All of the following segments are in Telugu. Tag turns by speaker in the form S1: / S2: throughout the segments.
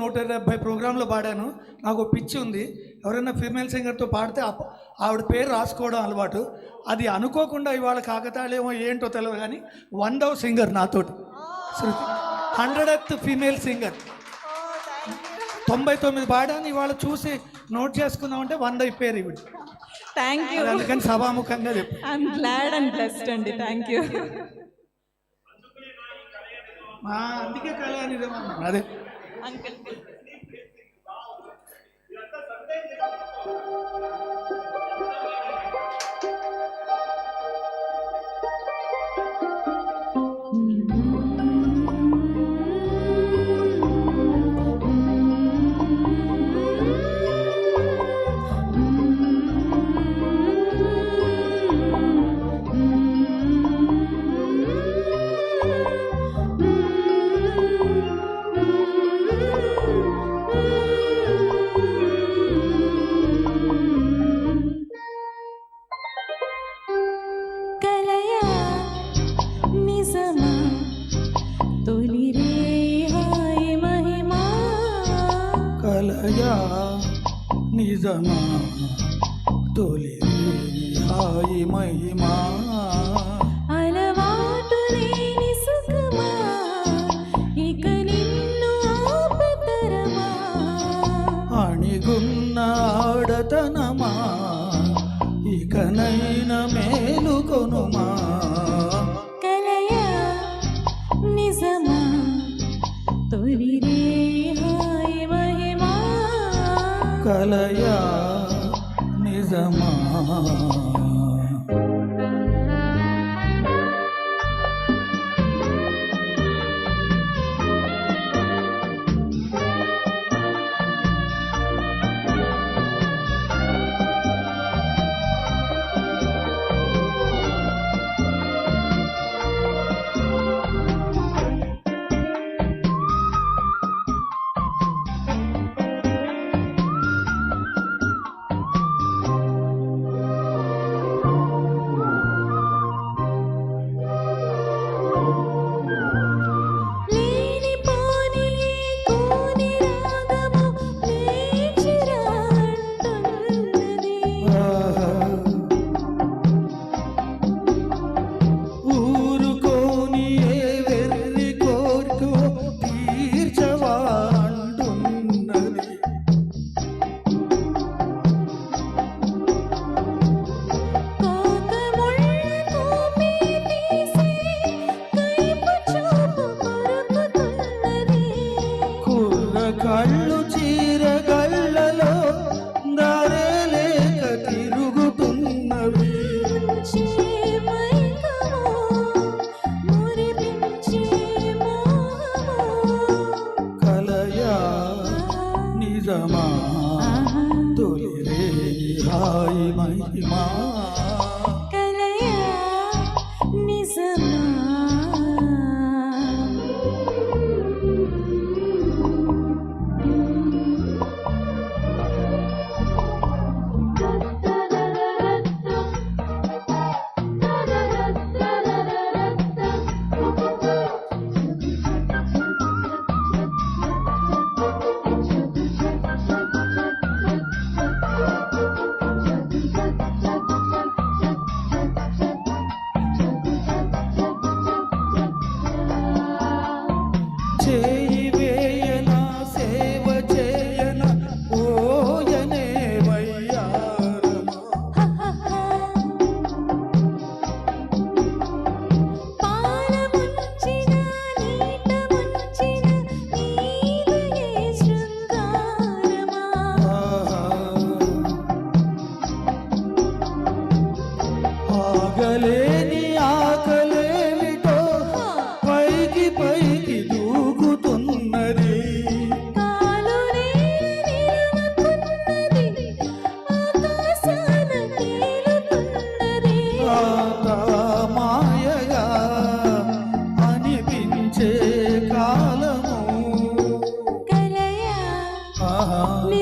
S1: నూట డెబ్బై ప్రోగ్రాంలో పాడాను. నాకు ఒక పిచ్చి ఉంది. ఎవరైనా ఫీమేల్ సింగర్తో పాడితే ఆవిడ పేరు రాసుకోవడం అలవాటు. అది అనుకోకుండా ఇవాళ కాకతాళేమో ఏంటో తెలియదు కానీ వందవ సింగర్ నాతోటి. Shruti hundred female singer. తొంభై తొమ్మిది పాడాను. ఇవాళ చూసి నోట్ చేసుకుందామంటే వంద ఇప్పేరు ఇవిడ
S2: థ్యాంక్ యూ
S1: అది అందుకని సభాముఖంగా చెప్పు
S2: ఐఎమ్ గ్లాడ్ అండ్ బ్లెస్డ్ అండి. థ్యాంక్ యూ
S1: అందుకే కళ్యాణి అదే.
S2: అంకుల్ కలయా నిజమా? తొలి హాయి మహిమా? అలవాటు లేని సుఖమా? ఇక నిన్ను ఆపతరమా?
S1: అణిగున్న ఆడతనమా ఇకనైన మేలుకొనుమా?
S2: కలయా నిజమా?
S1: నిజమా
S2: ఆహా
S1: తొలి రే హాయి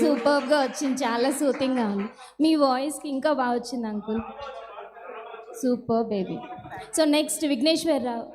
S3: సూపర్గా వచ్చింది చాలా సూతింగ్గా ఉంది. మీ వాయిస్కి ఇంకా బాగా వచ్చింది uncle super baby so next Vigneshwar Rao